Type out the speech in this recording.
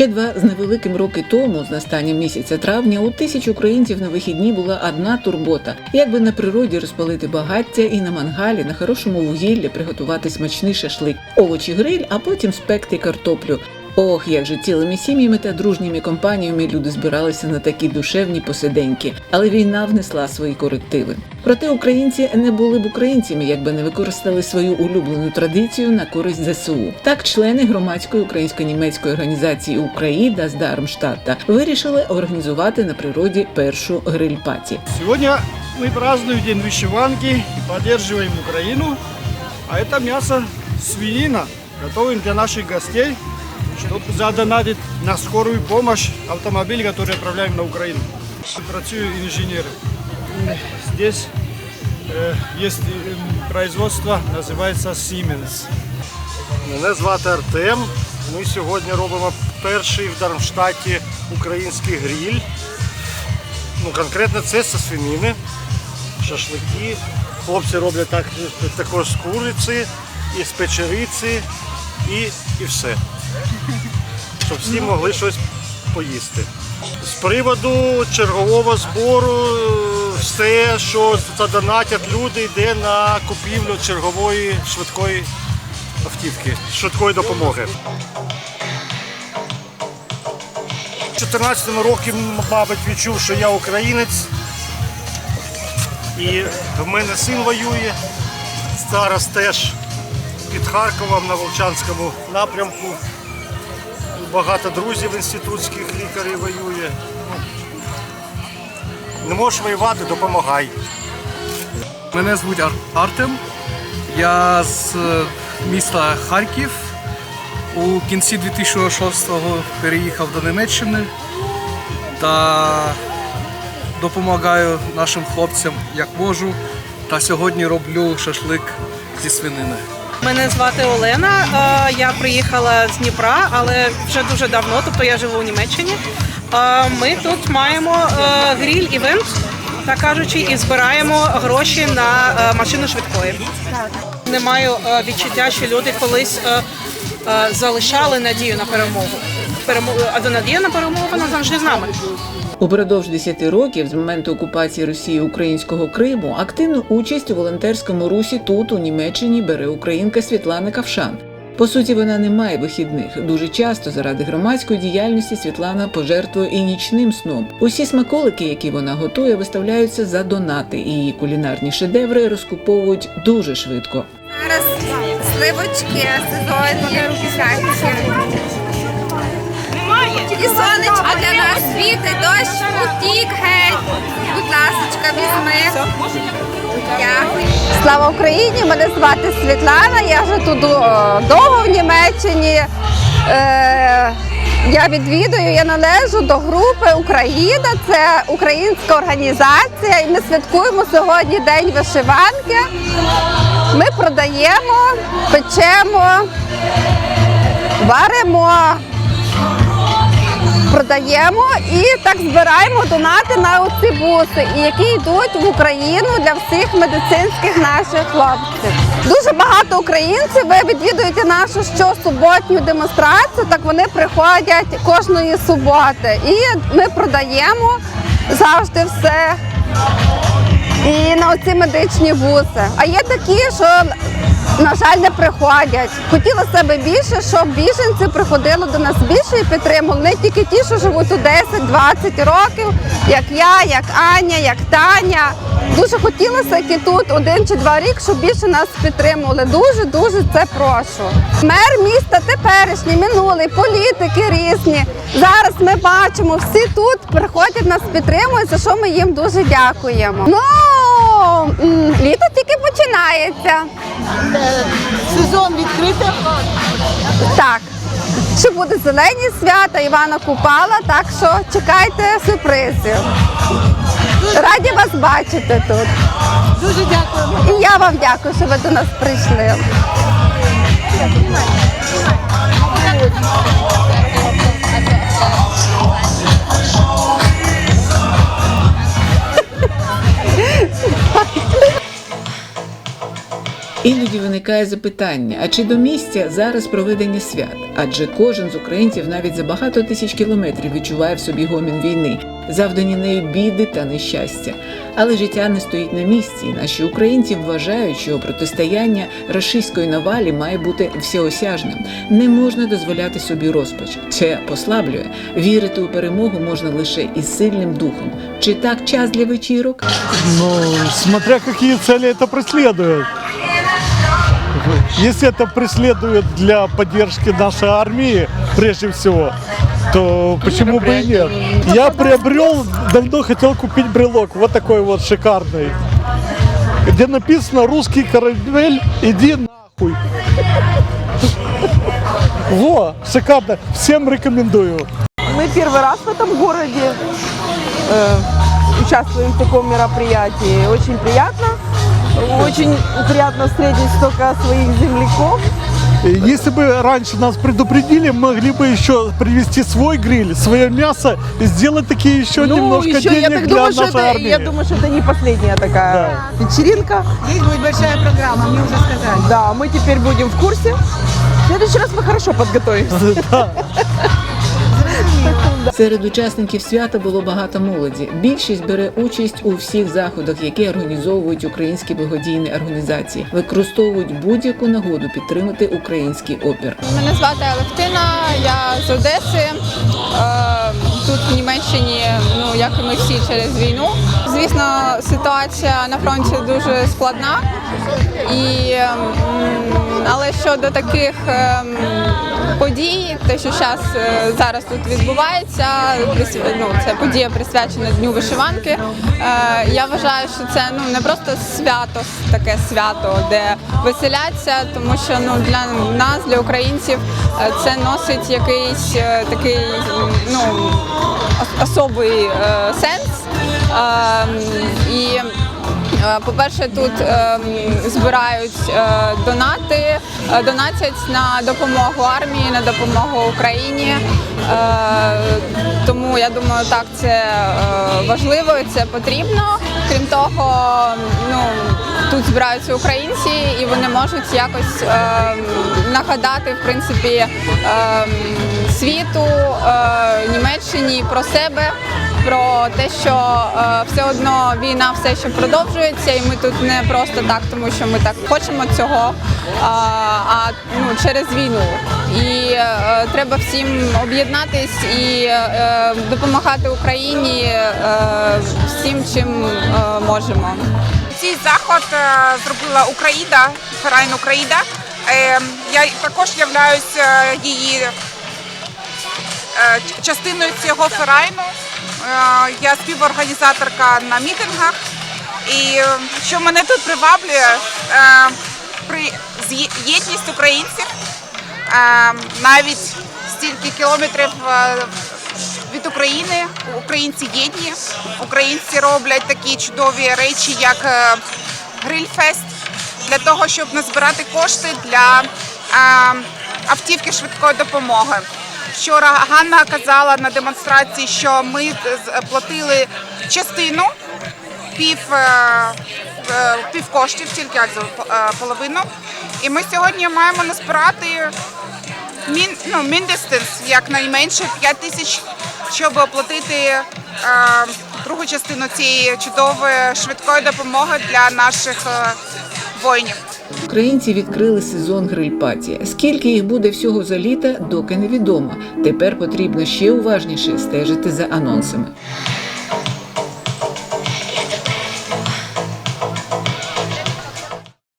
Ще два з невеликим роки тому, з настанням місяця травня, у тисяч українців на вихідні була одна турбота: як би на природі розпалити багаття і на мангалі на хорошому вугіллі приготувати смачний шашлик, овочі гриль, а потім спекти картоплю. Ох, як же цілими сім'ями та дружніми компаніями люди збиралися на такі душевні посиденьки, але війна внесла свої корективи. Проте українці не були б українцями, якби не використали свою улюблену традицію на користь ЗСУ. Так, члени громадської українсько-німецької організації Україда з Дармштадта вирішили організувати на природі першу гриль-паті. Сегодня мы празднуем День вышиванки и поддерживаем Украину. А это мясо свинина. Готовим для наших гостей, чтобы задонатить на скорую помощь автомобиль, который отправляем на Украину. Працюю инженером. Здесь э, есть э, производство, называется Siemens. Мене звати Артем. Ми сьогодні робимо перший в Дармштаті український гриль. Ну, конкретно це зі свинини, шашлики. Хлопці роблять так, також з куриці, і з печериці, і, і все. Щоб всі могли щось поїсти. З приводу чергового збору, е, все, що задонатять люди, йде на купівлю чергової швидкої автівки, швидкої допомоги. У 2014 році, мабуть, відчув, що я українець. І в мене син воює. Зараз теж під Харковом на Волчанському напрямку. Багато друзів інститутських лікарів воює. Не можеш воювати, допомагай. Мене звуть Ар- Артем. Я з е, міста Харків. У кінці 2006-го переїхав до Німеччини та допомагаю нашим хлопцям як можу. Та сьогодні роблю шашлик зі свинини. Мене звати Олена. Е, Я приїхала з Дніпра, але вже дуже давно, тобто я живу у Німеччині. Ми тут маємо е, гріль івент, так кажучи, і збираємо гроші на е, машину швидкої. Не маю е, відчуття, що люди колись залишали надію на перемогу. Перемо- А надія на перемогу вона завжди з нами. Упродовж 10 років з моменту окупації Росії українського Криму активну участь у волонтерському русі тут, у Німеччині, бере українка Світлана Кавшан. По суті, вона не має вихідних. Дуже часто заради громадської діяльності Світлана пожертвує і нічним сном. Усі смаколики, які вона готує, виставляються за донати, і її кулінарні шедеври розкуповують дуже швидко. Зараз сливочки, сезонні. І сонечко для нас світить, дощ утік геть. Будь ласочка, візьми. Дякую. Слава Україні! Мене звати Світлана. Я вже тут о, довго в Німеччині. Е, я відвідую, я належу до групи Україна. Це українська організація, і ми святкуємо сьогодні День вишиванки. Ми продаємо, печемо, варимо. Продаємо і так збираємо донати на оці буси, які йдуть в Україну для всіх медицинських наших хлопців. Дуже багато українців. Ви відвідуєте нашу щосуботню демонстрацію. Так вони приходять кожної суботи. І ми продаємо завжди все. І на оці медичні буси. А є такі, що на жаль, не приходять. Хотілося б більше, щоб біженці приходили до нас більше і підтримували. Не тільки ті, що живуть тут 10-20 років, як я, як Аня, як Таня. Дуже хотілося, які тут один чи два рік, щоб більше нас підтримували. Дуже дуже це прошу. Мер міста теперішній, минулий, політики різні. Зараз ми бачимо, всі тут приходять нас підтримують, за що ми їм дуже дякуємо. Ну літо тільки починається. Сезон відкритий. Так. Ще буде зелені свята Івана Купала, так що чекайте сюрпризів. Раді вас бачити тут. Дуже дякуємо. І я вам дякую, що ви до нас прийшли. Іноді виникає запитання: а чи до місця зараз проведення свят? Адже кожен з українців навіть за багато тисяч кілометрів відчуває в собі гомін війни, завдані нею біди та нещастя. Але життя не стоїть на місці. і Наші українці вважають, що протистояння рашистської навалі має бути всеосяжним. Не можна дозволяти собі розпач. Це послаблює. Вірити у перемогу можна лише із сильним духом. Чи так час для вечірок? Ну, смотря какие цели это преследует. Если это преследует для поддержки нашей армии, прежде всего, то почему бы и нет? Я приобрел, давно хотел купить брелок, вот такой вот шикарный, где написано «Русский корабель, иди нахуй». Во, шикарно, всем рекомендую. Мы первый раз в этом городе э, участвуем в таком мероприятии. Очень приятно. Очень приятно встретить столько своих земляков. Если бы раньше нас предупредили, могли бы еще привезти свой гриль, свое мясо и сделать такие еще немножко Ну, еще денег я так для думаю, что нашей это, армии. я думаю, что это не последняя такая вечеринка. Здесь будет большая программа, мне уже сказали. Да, мы теперь будем в курсе. В следующий раз мы хорошо подготовимся. Серед учасників свята було багато молоді. Більшість бере участь у всіх заходах, які організовують українські благодійні організації, використовують будь-яку нагоду підтримати український опір. Мене звати Алевтина, я з Одеси. Е, Тут в Німеччині, ну як і ми всі через війну. Звісно, ситуація на фронті дуже складна. І, але щодо таких ем, подій, те, що зараз зараз тут відбувається, ну, це подія присвячена Дню вишиванки. Е, я вважаю, що це ну не просто свято, таке свято, де веселяться, тому що ну для нас, для українців, е, це носить якийсь е, такий ну ос- особий е, сенс. Е, і Е, По-перше, тут ем, збирають е, донати, е, донатять на допомогу армії, на допомогу Україні. Е, Тому я думаю, так це е, важливо і це потрібно. Крім того, ну тут збираються українці, і вони можуть якось нагадати в принципі світу, е, Німеччині про себе про те, що е, все одно війна все ще продовжується, і ми тут не просто так, тому що ми так хочемо цього, а, а ну, через війну. І е, треба всім об'єднатись і е, допомагати Україні е, всім, чим е, можемо. Цей заход е, зробила Україна, Ферайн Україна. Е, Я також являюсь е, її частиною цього ферайну. Е, Я співорганізаторка на мітингах. І е, що мене тут приваблює, е, при єдність українців, навіть стільки кілометрів від України. Українці єдні. Українці роблять такі чудові речі, як грильфест, для того, щоб назбирати кошти для автівки швидкої допомоги. Вчора Ганна казала на демонстрації, що ми платили частину пів, е, е, пів коштів, тільки як за е, половину. І ми сьогодні маємо назбирати мін, ну, міндестенс, як найменше 5 тисяч, щоб оплатити другу частину цієї чудової швидкої допомоги для наших воїнів. Українці відкрили сезон грильпаті. Скільки їх буде всього за літа, доки невідомо. Тепер потрібно ще уважніше стежити за анонсами.